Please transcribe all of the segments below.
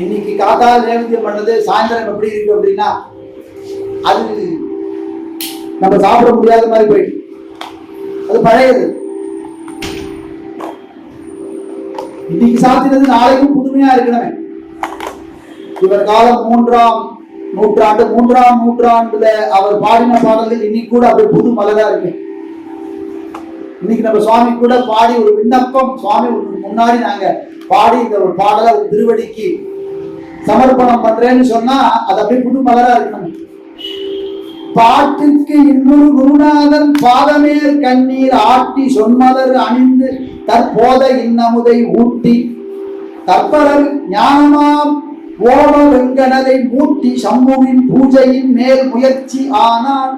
இன்னைக்கு காத்தால நேவேத்தியம் பண்ணது சாயந்தரம் எப்படி இருக்கு அப்படின்னா அது நம்ம சாப்பிட முடியாத மாதிரி போயிட்டு அது பழையது. இன்னைக்கு சாத்தினது நாளைக்கும் புதுமையா இருக்கணுமே. இவர் காலம் மூன்றாம் நூற்றாண்டு மூன்றாம் நூற்றாண்டுல அவர் பாடின பாடல்கள் இன்னைக்கு கூட அப்படி புது மலரா இருக்கு. இன்னைக்கு நம்ம சுவாமி கூட பாடி ஒரு விண்ணப்பம் சுவாமி முன்னாடி நாங்க பாடி இந்த ஒரு பாடலை ஒரு திருவடிக்கு சமர்ப்பணம் பண்றேன்னு சொன்னா அது அப்படியே புது மலரா இருக்கணும். பாட்டுக்கு இன்னொரு குருநாதன் பாதமேல் கண்ணீர் ஆட்டி சொன்மலர் அணிந்து தற்போத இன்னமுதை ஊட்டி. தற்பரர் ஞானமாம் ஓம வெங்கனதை மூட்டி சம்புவின் பூஜையின் மேல் முயற்சி ஆனால்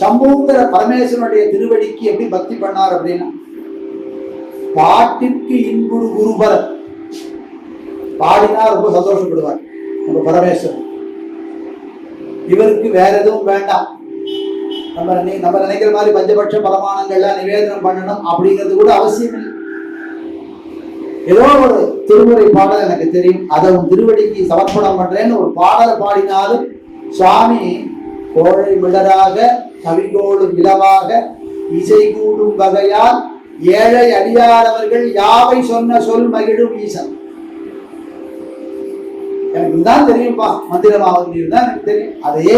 சம்புங்கிற பரமேஸ்வரனுடைய திருவடிக்கு எப்படி பக்தி பண்ணார் அப்படின்னா பாட்டிற்கு இன்புறு குருபரன். பாடினா ரொம்ப சந்தோஷப்படுவார். நம்ம பரமேஸ்வரன். இவருக்கு வேற எதுவும் வேண்டாம். நம்ம நம்ம நினைக்கிற மாதிரி பஞ்சபட்ச பரமானங்கள்லாம் நிவேதனம் பண்ணணும் அப்படிங்கிறது கூட அவசியம் இல்லை. ஏதோ ஒரு திருமுறை பாடல் எனக்கு தெரியும். அதை உன் திருவடிக்கு சமர்ப்பணம் பண்றேன்னு ஒரு பாடலை பாடினாலும் சுவாமி கோழை மிளராக கவிகோடும் இலவாக இசை கூடும் வகையால் ஏழை அடியாரவர்கள் யாவை சொன்ன சொல் மகிழும் ஈசன்? எனக்கு இதுதான் தெரியும்பா. மந்திரமாவது தான் எனக்கு தெரியும். அதையே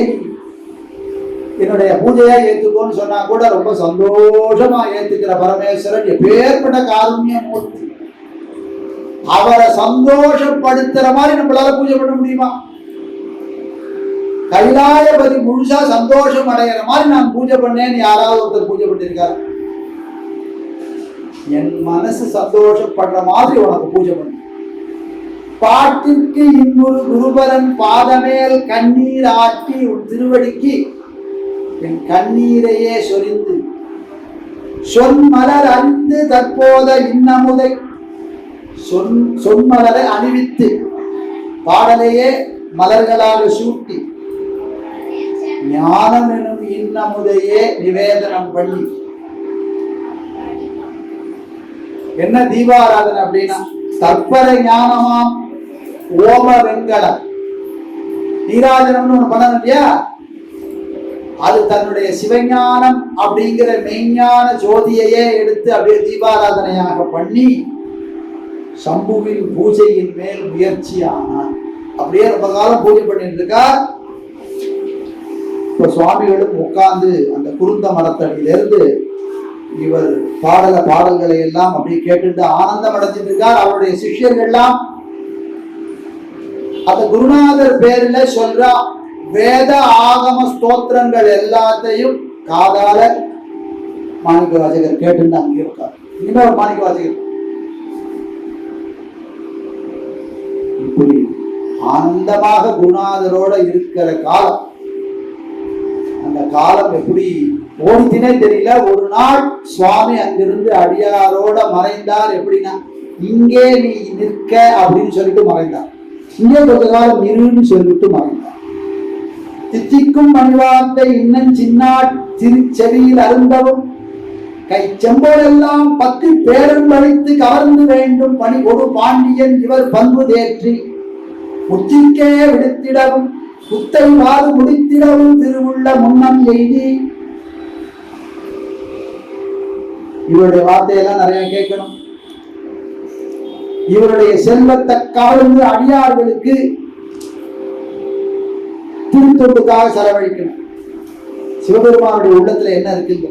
என்னுடைய பூஜையா ஏத்துக்கோன்னு சொன்னா கூட ரொம்ப சந்தோஷமா ஏத்துக்கிற பரமேஸ்வரன் எப்பேற்பட்ட காருண்ய மூர்த்தி. அவரை சந்தோஷப்படுத்துற மாதிரி நம்மளால பூஜை பண்ண முடியுமா? கைலாயபதி முழுசா சந்தோஷம் அடைகிற மாதிரி நான் பூஜை பண்ணேன்னு யாராவது ஒருத்தர் பூஜை பண்ணிருக்காரு என் மனசு சந்தோஷப்படுற மாதிரி உனக்கு பூஜை பண்ணு. பாட்டிற்கு இன்னொரு குருபரன் பாதமேல் கண்ணீர் ஆட்டி உன் திருவடிக்கு என் கண்ணீரையே சொரிந்து. சொன்மலர் அணிந்து தற்போத இன்னமுதை சொன் சொன்மலரை அணிவித்து பாடலையே மலர்களாக சூட்டி ஞானம் எனும் இன்னமுதையே நிவேதனம் பண்ணி. என்ன தீபாராதனை அப்படின்னா தற்பர ஞானமாம் ஓம வெங்கலம் நீராஜனம்னு ஒண்ணு பண்ணணும் இல்லையா? அது தன்னுடைய சிவஞானம் அப்படிங்கிற மெய்ஞான ஜோதியையே எடுத்து அப்படியே தீபாராதனையாக பண்ணி சம்புவின் பூஜையின் மேல் முயற்சி ஆனார். அப்படியே ரொம்ப காலம் பூஜை பண்ணிட்டு இருக்கார். இப்ப சுவாமிகளும் உட்கார்ந்து அந்த குருந்த மரத்தடியிலிருந்து இவர் பாடல பாடல்களை எல்லாம் அப்படியே கேட்டுட்டு ஆனந்தம் அடைஞ்சிட்டு இருக்கார். அவருடைய சிஷ்யர்கள்லாம் அந்த குருநாதர் பேர்ல சொல்றா வேத ஆகம ஸ்தோத்திரங்கள் எல்லாத்தையும் காதால மாணிக்க வாசகர் கேட்டுட்டு அங்கே உட்கார். இன்னொரு மாணிக்க வாசகர். இப்படி ஆனந்தமாக குருநாதரோட இருக்கிற காலம் அந்த காலம் எப்படி ஓடித்தினே தெரியல. ஒரு நாள் சுவாமி அங்கிருந்து அடியாரோட மறைந்தார். எப்படின்னா இங்கே நீ நிற்க அப்படின்னு சொல்லிட்டு மறைந்தார். இங்கே கொஞ்ச காலம் இருன்னு சொல்லிட்டு மறைந்தார் தித்திக்கும் மணிவார்த்தை இன்னும் சின்னாட் திருச்செவியில் அருந்தவும். கை செம்போலெல்லாம் பத்து பேரும் வளைத்து கவர்ந்து வேண்டும் பணி ஒரு பாண்டியன் இவர் பண்பு தேற்றி. முத்திக்கே விடுத்திடவும் புத்தை வாது முடித்திடவும் திருவுள்ள முன்னம் எய்தி. இவருடைய வார்த்தையெல்லாம் நிறைய கேட்கணும். இவருடைய செல்வத்தை கவர்ந்து அடியார்களுக்கு திருத்தொண்டுக்காக செலவழிக்கணும். சிவபெருமானுடைய உள்ளத்துல என்ன இருக்குங்க?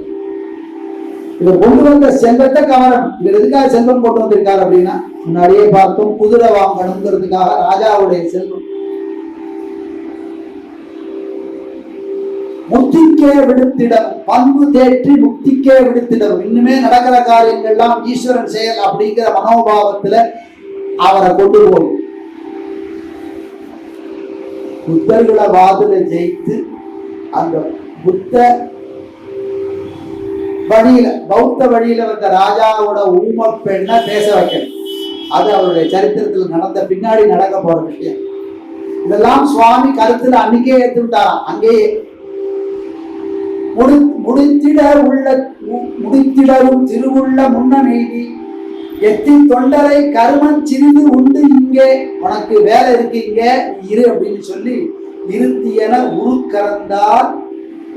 இவர் கொண்டு வந்த செல்வத்தை கவரணும். இவர் எதுக்காக செல்வம் கொண்டு வந்திருக்காரு அப்படின்னா முன்னாடியே பார்த்தோம் குதிரை வாங்கணுங்கிறதுக்காக ராஜாவுடைய செல்வம். முக்திக்கே விடுத்திடம் பண்பு தேற்றி முக்திக்கே விடுத்திடம். இன்னுமே நடக்கிற காரியங்கள்லாம் ஈஸ்வரன் செயல் அப்படிங்கிற மனோபாவத்துல அவரை கொண்டு போய் புத்தர்களை வாதில ஜெயித்து அந்த புத்த வழியில பௌத்த வழியில வந்த ராஜாவோட ஊம பெண்ணை பேச வைக்கணும். அது அவருடைய சரித்திரத்தில் நடந்த பின்னாடி நடக்க போற விஷயம். இதெல்லாம் சுவாமி கருத்துல அன்னைக்கே ஏத்துட்டாராம் அங்கேயே முடி முடித்திட உள்ள மு- முடித்திடவும் திருவுள்ள முன்னமெய்தி. எத்தி தொண்டரை கருமன் சிறிது உண்டு இங்கே. உனக்கு வேலை இருக்கு இங்க இரு அப்படின்னு சொல்லி இருத்தியன உருக்கறந்தார்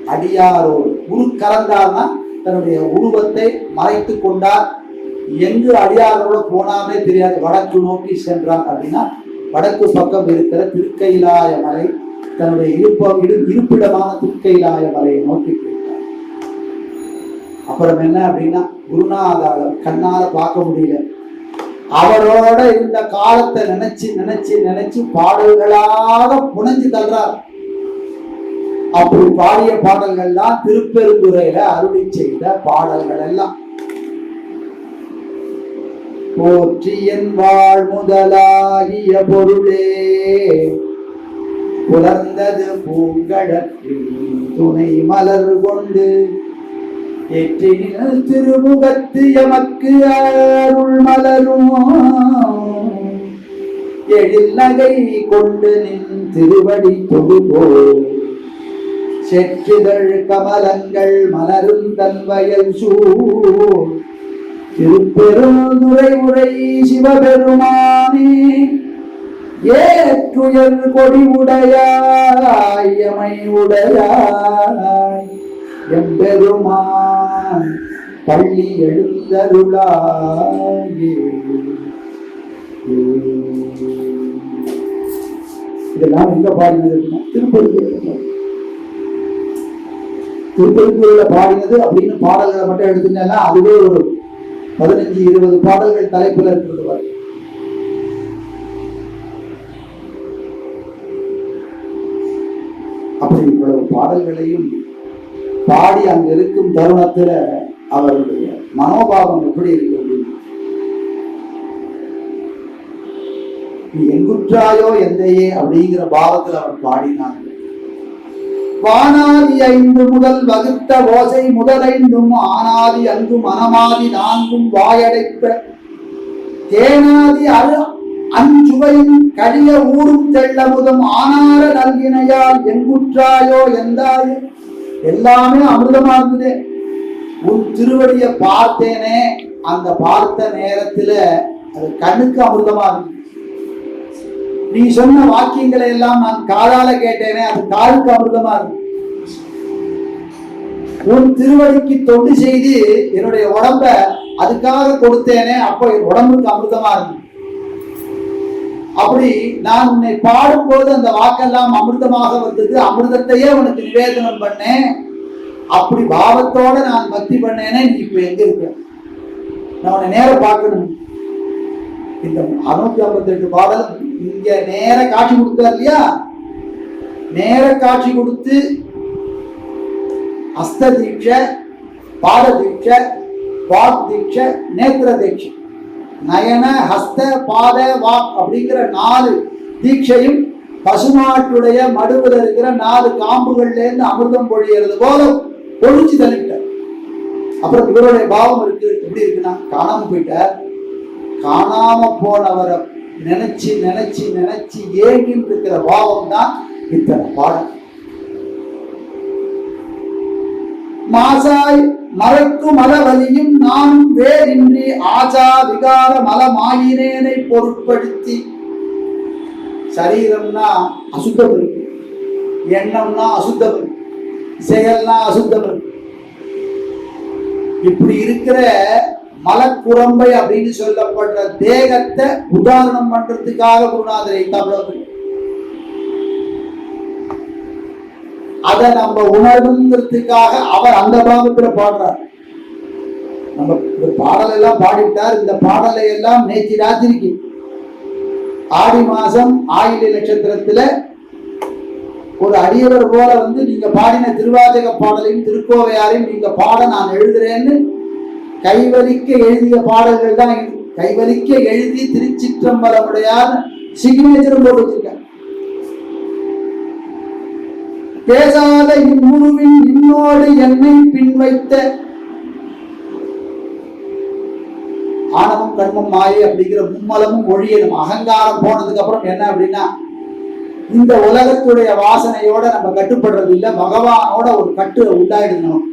அடியாரோடு. உருக்கறந்தார்னா தன்னுடைய உருவத்தை மறைத்து கொண்டார். எங்கு அடியாரோட போனாமே தெரியாது. வடக்கு நோக்கி சென்றார் அப்படின்னா வடக்கு பக்கம் இருக்கிற திருக்கைலாய மலை தன்னுடைய இருப்ப இருப்பிடமான திருக்கைலாய மலையை நோக்கி அப்புறம் என்ன அப்படின்னா குருநாதாளர் கண்ணால பார்க்க முடியல. அவரோட இருந்த காலத்தை நினைச்சு நினைச்சு நினைச்சு பாடல்களாக புனைஞ்சு தள்ளுறார். அப்படி பாடிய பாடல்கள் தான் திருப்பெருந்துறையில அருளி செய்த பாடல்கள் எல்லாம். போற்றியன் வாழ் முதலாகிய பொருளே புலர்ந்தது பூங்கடற்றில் துணை மலர் கொண்டு ஏற்றினில் திருமுகத்து எமக்கு அருள் மலரும். எழில் நகை கொண்டு நின் திருவடி தொடுபோ செற்றிதழ் கமலங்கள் மலரும் தன் வயல் சூழ். திருப்பெருந்துரை உரை சிவபெருமானே ஏற்றுயர் கொடி உடையாய் எமை உடையாய். எம்பெருமான் பள்ளி எழுந்தருளாயே இதெல்லாம் எங்க பாடினது திருப்பதி திருப்பதிக்குள்ள பாடினது அப்படின்னு பாடல்களை மட்டும் எடுத்துட்டேன்னா அதுவே ஒரு பதினஞ்சு இருபது பாடல்கள் தலைப்புல இருக்கிறது அப்படி இவ்வளவு பாடல்களையும் பாடி அங்க இருக்கும் தருணத்துல அவருடைய மனோபாவம் எப்படி இருக்கு அப்படின்னு நீ எங்குற்றாயோ எந்தையே அப்படிங்கிற பாவத்தில் அவர் பாடினாங்க வானாதி ஐந்து முதல் வகுத்த ஓசை முதலைந்தும் ஆனாதி அங்கும் மனமாதி நான்கும் வாயடைப்ப. தேனாதி அரு அஞ்சுவையும் கழிய ஊரும் தெள்ளமுதும் ஆனார நல்கினையால் எங்குற்றாயோ எந்தாயோ எல்லாமே அமிர்தமா இருந்தது உன் திருவடியை பார்த்தேனே அந்த பார்த்த நேரத்துல அது கண்ணுக்கு அமிர்தமா இருந்தது நீ சொன்ன வாக்கியங்களை எல்லாம் நான் காதால கேட்டேனே அது காலுக்கு அமிர்தமா இருந்தது உன் திருவடிக்கு தொண்டு செய்து என்னுடைய உடம்ப அதுக்காக கொடுத்தேனே அப்போ என் உடம்புக்கு அமிர்தமா இருந்தது அப்படி நான் உன்னை பாடும்போது அந்த வாக்கெல்லாம் அமிர்தமாக வந்தது அமிர்தத்தையே உனக்கு நிவேதனம் பண்ணேன். அப்படி பாவத்தோட நான் பக்தி பண்ணேனே நீ இப்ப எங்க இருக்க? நான் உன்னை நேர பார்க்கணும். இந்த அறுநூத்தி ஐம்பத்தி எட்டு பாடல் இங்க நேர காட்சி கொடுத்தார் இல்லையா? நேர காட்சி கொடுத்து அஸ்த தீட்சை பாத தீட்சை வாக் தீட்சை நேத்திர தீட்சை. நயன ஹஸ்த பாத வா அப்படிங்கிற நாலு தீட்சையும் பசுமாட்டுடைய மடுவில் இருக்கிற நாலு காம்புகள்ல இருந்து அமிர்தம் பொழியறது போல பொழிச்சு தள்ளிட்டார் அப்புறம் இவருடைய பாவம் இருக்கு. எப்படி இருக்குன்னா காணாம போயிட்டார். காணாம போனவரை நினைச்சு நினைச்சு நினைச்சு ஏங்கிட்டு இருக்கிற பாவம் தான் இத்தனை பாடம். மாசாய் மறக்கு மலவலியும் நான் வேறின்றி ஆஜா விகார மலமாயினேனை பொருட்படுத்தி. சரீரம்னா அசுத்தம் இருக்கு எண்ணம்னா அசுத்தம் இருக்கு செயல்னா அசுத்தம் இருக்கு இப்படி இருக்கிற மலக்குரம்பை அப்படின்னு சொல்லப்படுற தேகத்தை உதாரணம் பண்றதுக்காக குருநாதரை தமிழ் அதை நம்ம உணரணுங்கிறதுக்காக அவர் அந்த பாகத்துல பாடுறார். நம்ம இந்த பாடல் எல்லாம் பாடிட்டார் இந்த பாடலை எல்லாம் நேற்று ராத்திரிக்கு ஆடி மாசம் ஆயிலை நட்சத்திரத்துல ஒரு அடியவர் போல வந்து நீங்க பாடின திருவாதக பாடலையும் திருக்கோவையாரையும் நீங்க பாட நான் எழுதுறேன்னு கைவலிக்க எழுதிய பாடல்கள் தான் இது. கைவலிக்க எழுதி திருச்சிற்றம்பலமுடையார் சிக்னேச்சரும் போட்டு வச்சிருக்க பேசாத இம்முருவின் இன்னோடு என்னை பின்வைத்த. ஆணவம் கர்மம் மாயை அப்படிங்கிற மும்மலமும் ஒழியணும் அகங்காரம் போனதுக்கு அப்புறம் என்ன அப்படின்னா இந்த உலகத்துடைய வாசனையோட நம்ம கட்டுப்படுறது இல்ல பகவானோட ஒரு கட்டு உண்டாயிடுது நமக்கு.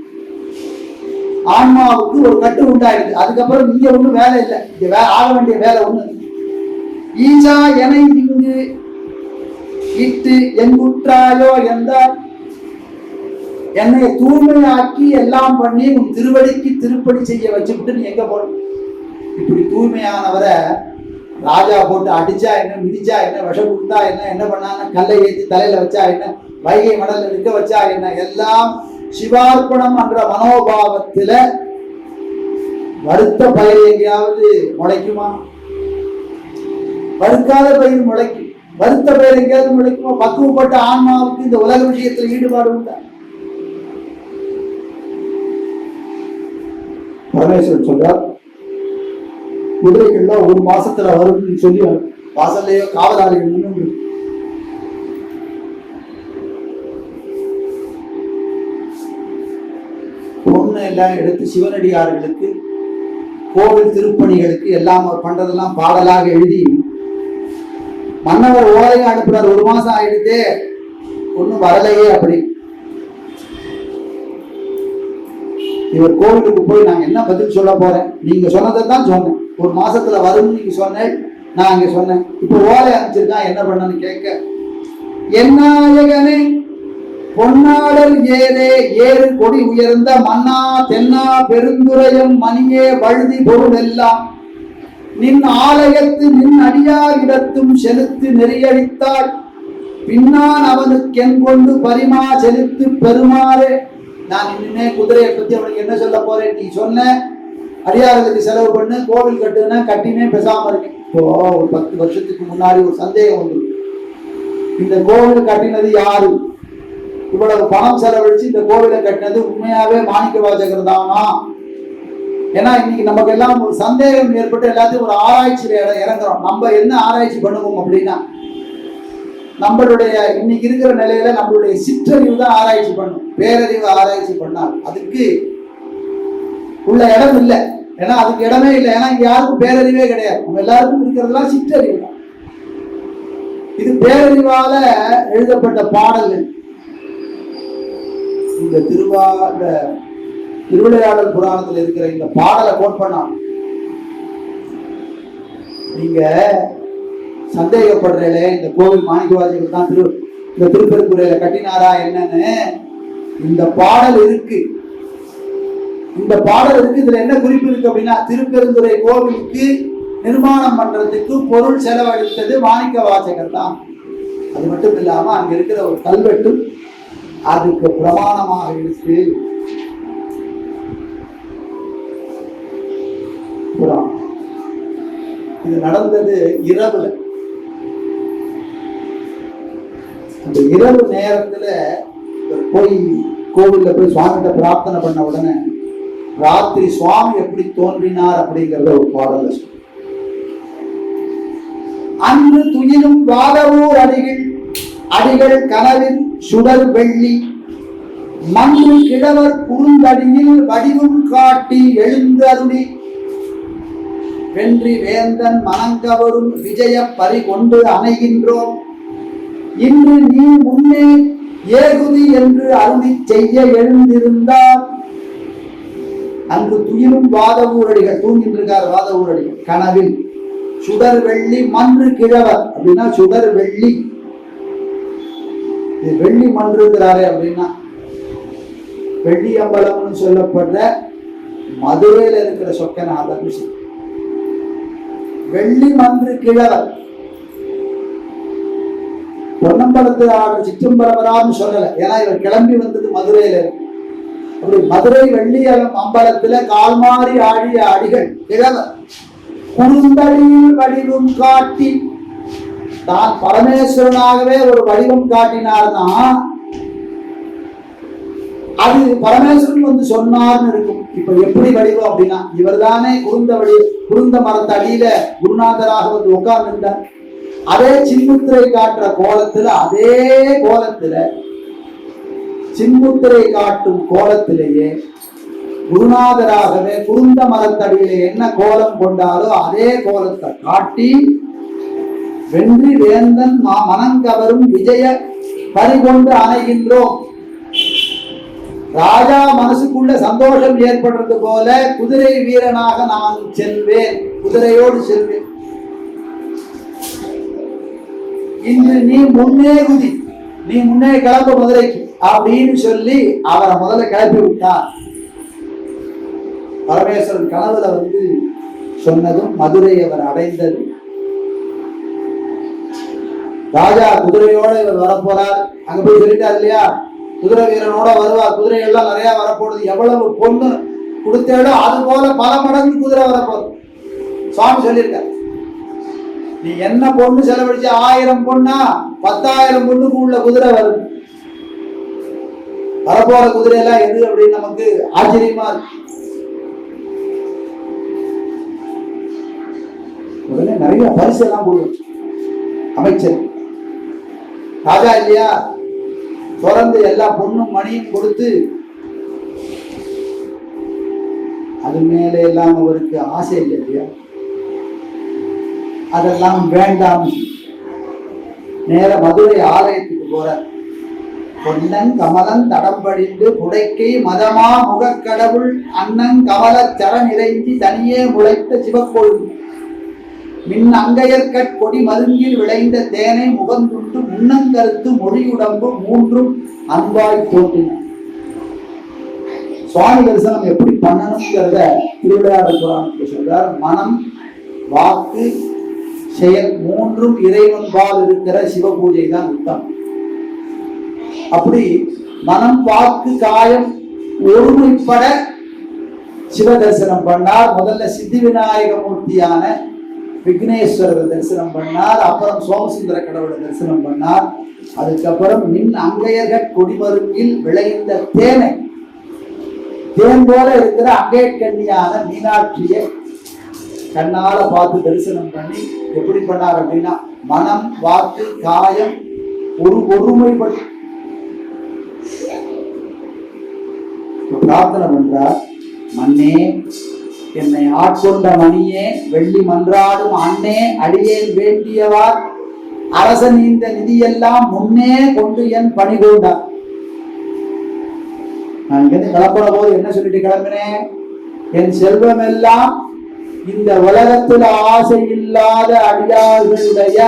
ஆன்மாவுக்கு ஒரு கட்டு உண்டாயிடுது. அதுக்கப்புறம் இங்க ஒண்ணும் வேலை இல்லை. இங்க வேலை ஆக வேண்டிய வேலை ஒண்ணு. ஈசா என இங்கு இட்டு எங்குற்றாயோ என்றால் என்னை தூய்மையாக்கி எல்லாம் பண்ணி உன் திருவடிக்கு திருப்படி செய்ய வச்சுக்கிட்டு நீ எங்க போன? இப்படி தூய்மையானவரை ராஜா போட்டு அடிச்சா என்ன மிதிச்சா என்ன விஷம் கொடுத்தா என்ன என்ன பண்ணாங்க கல்லை ஏற்றி தலையில வச்சா என்ன வைகை மடல்ல நிற்க வச்சா என்ன எல்லாம் சிவார்ப்பணம் என்ற மனோபாவத்துல வருத்த பயிர் எங்கேயாவது முளைக்குமா? வறுக்காத பயிர் முளைக்கும்? வருத்த பேர் எங்கேயாவது முளைக்குமா பக்குவப்பட்ட ஆன்மாவுக்கு இந்த உலக விஷயத்தில் ஈடுபாடு உண்டா? பரமேஸ்வரன் சொல்றார் குதிரைகள்லாம் ஒரு மாசத்துல வரும்னு சொல்லி வாசல்லையோ காவலாளிகள் நின்று பொண்ணு எல்லாம் எடுத்து சிவனடியார்களுக்கு கோவில் திருப்பணிகளுக்கு எல்லாம் பண்றதெல்லாம் பாடலாக எழுதி மன்னவர் ஓலையை அனுப்புறாரு ஒரு மாசம் ஆயிடுதே ஒண்ணும் வரலையே அப்படி. இவர் கோவிலுக்கு போய் நான் என்ன பதில் சொல்ல போறேன்? நீங்க சொன்னதை தான் சொன்னேன். ஒரு மாசத்துல வரும்னு நீங்க சொன்னேன். நான் அங்க சொன்னேன். இப்போ ஓலை அனுப்பிச்சிருக்கான் என்ன பண்ணனு கேட்க. என்னாயகனே பொன்னாடல் ஏரே ஏறு கொடி உயர்ந்த மன்னா தென்னா பெருந்துரையம் மணியே வழுதி பொருள் எல்லாம் நின் ஆலயத்து நின் அடியார் இடத்தும் செலுத்து நெறியடித்தாள் பின்னான் அவனுக்கென் கொண்டு பரிமா செலுத்து பெருமாறே நான் இனிமே குதிரையை பத்தி அவனுக்கு என்ன சொல்ல போறேன்? நீ சொன்ன அடியார்களுக்கு செலவு பண்ணு கோவில் கட்டுனா கட்டினே பெசாம இருக்கேன் இப்போ ஒரு பத்து வருஷத்துக்கு முன்னாடி ஒரு சந்தேகம் வந்து இந்த கோவில் கட்டினது யாரு? இவ்வளவு பணம் செலவழிச்சு இந்த கோவிலை கட்டினது உண்மையாவே மாணிக்க வாசகர் தானா? ஏன்னா இன்னைக்கு நமக்கு எல்லாம் ஒரு சந்தேகம் ஏற்பட்டு எல்லாத்தையும் ஒரு ஆராய்ச்சியில இறங்குறோம். நம்ம என்ன ஆராய்ச்சி பண்ணுவோம் அப்படின்னா நம்மளுடைய இன்னைக்கு இருக்கிற நிலையில நம்மளுடைய சிற்றறிவு தான் ஆராய்ச்சி பண்ணும். பேரறிவு ஆராய்ச்சி பண்ணால் அதுக்கு உள்ள இடம் இல்லை. ஏன்னா அதுக்கு இடமே இல்லை. ஏன்னா இங்க யாருக்கும் பேரறிவே கிடையாது. நம்ம எல்லாருக்கும் இருக்கிறதுலாம் சிற்றறிவு தான். இது பேரறிவால எழுதப்பட்ட பாடல்கள். இந்த திருவா இந்த திருவிளையாடல் புராணத்தில் இருக்கிற இந்த பாடலை கோட் பண்ணா. நீங்க சந்தேகப்படுறீங்களே இந்த கோவில் மாணிக்கவாதிகள் தான் திரு இந்த திருப்பெருந்துறையில கட்டினாரா என்னன்னு. இந்த பாடல் இருக்கு. இந்த பாடல் இருக்கு. இதுல என்ன குறிப்பு இருக்கு அப்படின்னா திருப்பெருந்துறை கோவிலுக்கு நிர்மாணம் பண்றதுக்கு பொருள் செலவழித்தது மாணிக்க வாசகர் தான். அது மட்டும் இல்லாம அங்க இருக்கிற ஒரு கல்வெட்டு அதுக்கு பிரமாணமாக இருக்கு. இது நடந்தது இரவுல. அந்த இரவு நேரத்துல போய் கோவில்ல போய் சுவாமிகிட்ட பிரார்த்தனை பண்ண உடனே ராத்திரி சுவாமி எப்படி தோன்றினார்? அப்படிங்கறத ஒரு பாடல அன்று துயிலும் வாதவூர் அடிகள் அடிகள் கனவில் சுடர் வெள்ளி மண்ணு கிழவர் குறுந்தடியில் வடிவும் காட்டி எழுந்து அருளி வென்றி வேந்தன் மனங்கவரும் விஜய பறி கொண்டு அணைகின்றோம். இன்று நீ முன்னே ஏகுதி என்று அருளி செய்ய எழுந்திருந்தார். அன்று துயிலும் வாத ஊரடிகள் தூங்கின்றிருக்கார் வாத ஊரடிகள். கனவில் சுடர் வெள்ளி மன்று கிழவர் அப்படின்னா சுடர் வெள்ளி. இது வெள்ளி மன்றுங்கிறாரே அப்படின்னா வெள்ளி அம்பலம்னு சொல்லப்படுற மதுரையில் இருக்கிற சொக்கநாதர் விஷயம் வெள்ளி மன்று கிழவர். பொன்னம்பலத்தில் ஆடுற சிற்றம்பலவரான்னு சொல்லல. ஏன்னா இவர் கிளம்பி வந்தது மதுரையில அப்படி மதுரை வெள்ளியலம் அம்பலத்துல கால்மாறி ஆடிய அடிகள் கிழவர். குறுந்தடியில் வடிவம் காட்டி தான் பரமேஸ்வரனாகவே ஒரு வடிவம் காட்டினார்னா அது பரமேஸ்வரன் வந்து சொன்னார்னு இருக்கும். இப்ப எப்படி வடிவம் அப்படின்னா இவர்தானே குருந்த வழி குருந்த மரத்து அடியில குருநாதராக வந்து உட்கார்ந்துட்டார் அதே சின்முத்திரை காட்டுற கோலத்துல அதே கோலத்துல சின்முத்திரை காட்டும் கோலத்திலேயே குருநாதராகவே குருந்த மரத்தடியில என்ன கோலம் கொண்டாரோ அதே கோலத்தை காட்டி வென்றி வேந்தன் மா மனங்கவரும் விஜய பறிகொண்டு அணைகின்றோம். ராஜா மனசுக்குள்ள சந்தோஷம் ஏற்படுறது போல குதிரை வீரனாக நான் செல்வேன். குதிரையோடு செல்வேன். இன்று நீ முன்னே குதி. நீ முன்னே கிளம்ப மதுரைக்கு அப்படின்னு சொல்லி அவரை முதல்ல கிளப்பி விட்டார். பரமேஸ்வரன் கனவுல வந்து சொன்னதும் மதுரை அவர் அடைந்தது. ராஜா குதிரையோட இவர் வரப்போறார். அங்க போய் சொல்லிட்டார் இல்லையா? குதிரை வீரனோட வருவா. குதிரை எல்லாம் நிறைய வரப்போடுது எவ்வளவு பொண்ணு கொடுத்தேடோ அது போல பல மடங்கு குதிரை வரப்போகுது. சுவாமி சொல்லியிருக்கார். நீ என்ன பொண்ணு செலவழிச்ச? ஆயிரம் பொண்ணா? பத்தாயிரம் பொண்ணுக்கு உள்ள குதிரை வரும். வரப்போற குதிரை எல்லாம் எது அப்படின்னு நமக்கு ஆச்சரியமா இருக்கு. உடனே நிறைய பரிசு எல்லாம் போடுவோம் அமைச்சர். ராஜா இல்லையா? தொடர்ந்து எல்லா பொண்ணும் மணியும் கொடுத்து அது மேலே எல்லாம் அவருக்கு ஆசை இல்லை இல்லையா? அதெல்லாம் வேண்டாம். நேர மதுரை ஆலயத்துக்கு போற பொன்னன் கமலன் தடம் படிந்து புடைக்கை மதமா முகக்கடவுள் அண்ணன் கமல சரண் இறைஞ்சி தனியே முளைத்த சிவக்கோள் மின் அங்கையற்கட் கொடி மருங்கில் விளைந்த தேனை முகந்துண்டு முன்னங்கருத்து மொழியுடம்பு மூன்றும் அன்பாய் தோன்றின. சுவாமி தரிசனம் எப்படி பண்ணணுங்கிறத திருவிளையாடல் புராணத்துக்கு சொல்றார். மனம் வாக்கு செயல் மூன்றும் இறைவன்பால் இருக்கிற சிவ பூஜை தான் உத்தம். அப்படி மனம் வாக்கு காயம் ஒருமைப்பட சிவ தரிசனம் பண்ணார். முதல்ல சித்தி விநாயக மூர்த்தியான விக்னேஸ்வரர் தரிசனம் பண்ணார் அப்புறம் சோமசுந்தர கடவுளை தரிசனம் பண்ணார். அதுக்கப்புறம் மின் அங்கையர்கள் கொடிமருங்கில் விளைந்த தேனை. தேன் போல இருக்கிற அங்கையக்கண்ணியான மீனாட்சியை கண்ணால பார்த்து தரிசனம் பண்ணி எப்படி பண்ணார் அப்படின்னா மனம் வாக்கு காயம் ஒரு ஒருமைப்பட்டு பிரார்த்தனை பண்றார் மண்ணே என்னை ஆட்கொண்ட மணியே வெள்ளி மன்றாடும் அண்ணே அடியேன் வேண்டியவார். அரசன் இந்த நிதியெல்லாம் முன்னே கொண்டு என் பணி கொண்டார். நான் இங்கிருந்து கிளம்புற போது என்ன சொல்லிட்டு கிளம்பினேன்? என் செல்வம் எல்லாம் இந்த உலகத்துல ஆசை இல்லாத அடியார்களுடைய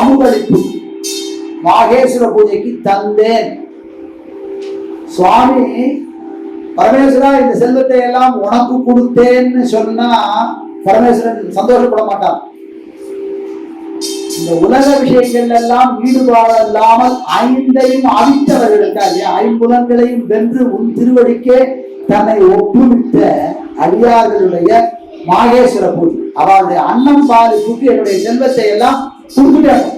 அமுதளிப்பு. மாகேஸ்வர பூஜைக்கு தந்தேன். சுவாமி பரமேஸ்வரா இந்த செல்வத்தை எல்லாம் உனக்கு கொடுத்தேன்னு சொன்னா பரமேஸ்வரன் சந்தோஷப்பட மாட்டான். இந்த உலக விஷயங்கள் எல்லாம் ஈடுபாடு இல்லாமல் ஐந்தையும் அவித்தவர்களுக்கா இல்லையா ஐம்புலன்களையும் வென்று உன் திருவடிக்கே தன்னை ஒப்புவித்த அடியார்களுடைய மாகேஸ்வர பூஜை. அவருடைய அன்னம் பாலு என்னுடைய செல்வத்தை எல்லாம் கொடுத்துட்டாங்க.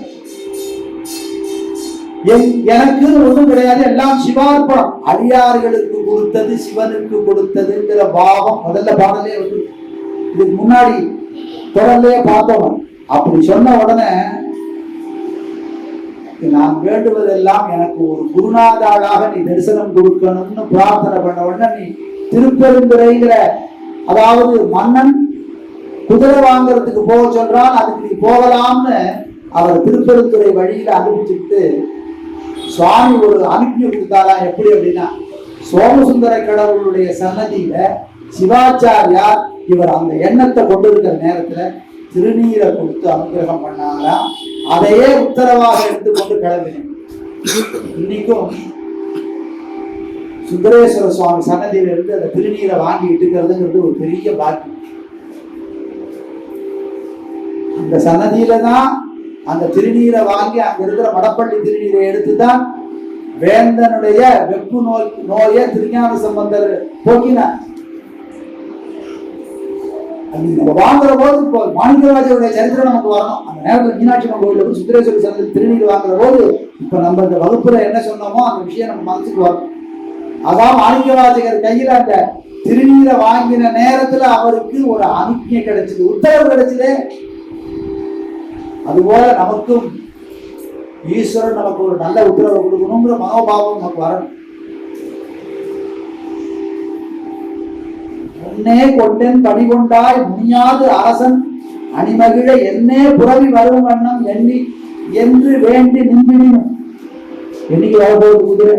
எனக்குன்னு ஒண்ணும் கிடையாது. எல்லாம் சிவார்ப்பணம். அடியார்களுக்கு கொடுத்தது சிவனுக்கு கொடுத்ததுங்கிற பாவம் முதல்ல பாடலே வந்து இதுக்கு முன்னாடி தொடர்லே பார்த்தோம். அப்படி சொன்ன உடனே நான் வேண்டுவதெல்லாம் எனக்கு ஒரு குருநாதாளாக நீ தரிசனம் கொடுக்கணும்னு பிரார்த்தனை பண்ண உடனே நீ திருப்பெருந்துரைங்கிற அதாவது மன்னன் குதிரை வாங்குறதுக்கு போக சொல்றான் அதுக்கு நீ போகலாம்னு அவர் திருப்பெருந்துறை வழியில அனுப்பிச்சுட்டு சுவாமி ஒரு அனுப்பி கொடுத்தாராம் எப்படி அப்படின்னா சோமசுந்தர கடவுளுடைய சன்னதியில சிவாச்சாரியார் இவர் அந்த எண்ணத்தை கொண்டு இருக்கிற நேரத்துல திருநீரை கொடுத்து அனுகிரகம் பண்ணாராம் அதையே உத்தரவாக எடுத்துக்கொண்டு கிளம்பினேன் இன்னைக்கும் சுந்தரேஸ்வர சுவாமி சன்னதியில இருந்து அந்த திருநீரை வாங்கிட்டு இருக்கிறதுங்கிறது ஒரு பெரிய பாக்கியம். அந்த சன்னதியில தான் அந்த திருநீரை வாங்கி அங்க இருக்கிற வடப்பள்ளி திருநீரை எடுத்து தான் வேந்தனுடைய வெப்பு நோய் நோயை திருஞான சம்பந்தர் போக்கினார். நம்ம வாங்குற போது இப்போ மாணிக்கராஜருடைய சரித்திரம் நமக்கு வரணும். அந்த நேரத்தில் மீனாட்சி அம்மன் கோயில்ல போய் சுந்தரேஸ்வரர் சன்னதி திருநீர் வாங்குற போது இப்ப நம்ம இந்த வகுப்புல என்ன சொன்னோமோ அந்த விஷயம் நம்ம மனசுக்கு வரும். அதான் மாணிக்கராஜகர் கையில அந்த திருநீரை வாங்கின நேரத்துல அவருக்கு ஒரு அனுப்பிய கிடைச்சது. உத்தரவு கிடைச்சது அதுபோல நமக்கும் ஈஸ்வரன் நமக்கு ஒரு நல்ல உத்தரவு கொடுக்கணுங்கிற மனோபாவம் நமக்கு வரணும். உன்னே கொண்டேன் பணி கொண்டாய் முனியாது அரசன் அணிமகிழ என்னே புறவி வரும் வண்ணம் எண்ணி என்று வேண்டி நின்றினும் என்னைக்கு வரப்போகுது குதிரை?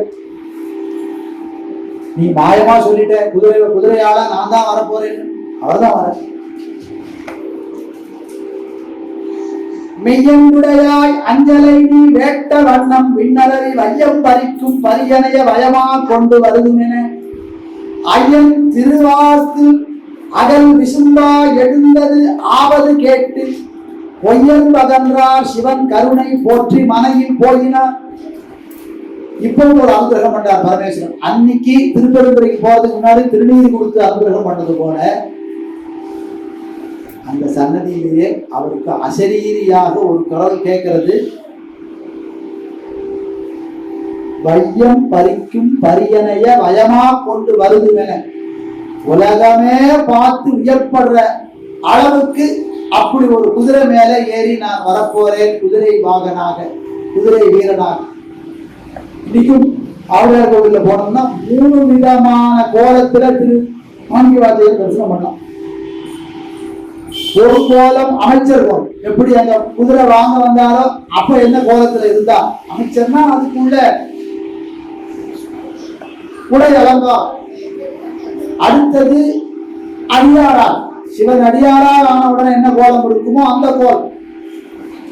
நீ மாயமா சொல்லிட்ட குதிரை குதிரையால நான் தான் வரப்போறேன்னு. அவர்தான் வர. மெய்யங்குடையாய் அஞ்சலை நீ வேட்ட வண்ணம் விண்ணளவி வையம் பறிக்கும் பரியனைய வயமா கொண்டு வருதுமென. ஐயன் திருவாசு அகல் விசும்பா எழுந்தது ஆவது கேட்டு பொய்யன்பதன்றார் சிவன் கருணை போற்றி மனையில் போயினார் இப்போ ஒரு அனுகிரகம் பண்ணார் பரமேஸ்வரன். அன்னைக்கு திருப்பெருந்துறைக்கு போறதுக்கு முன்னாடி திருநீதி கொடுத்து அனுகிரகம் பண்ணது போல அந்த சன்னதியிலேயே அவருக்கு அசரீரியாக ஒரு குரல் கேட்கிறது. வையம் பறிக்கும் பரியனைய வயமா கொண்டு வருதுவென உலகமே பார்த்து உயர்படுற அளவுக்கு அப்படி ஒரு குதிரை மேல ஏறி நான் வரப்போறேன் குதிரை வாகனாக குதிரை வீரனாக. இன்னைக்கும் ஆவுடையார் கோவில்ல போனோம்னா மூணு விதமான கோலத்துல திரு மாணிக்க வார்த்தையை தரிசனம் பண்ணலாம். ஒரு கோலம் அமைச்சர் கோலம் எப்படி அந்த குதிரை வாங்க வந்தாரோ அப்ப என்ன கோலத்துல இருந்தா அமைச்சர்னா அதுக்குள்ள உடை அலங்கம் அடுத்தது அடியாரா சிவன் அடியாரா ஆன உடனே என்ன கோலம் இருக்குமோ அந்த கோலம்.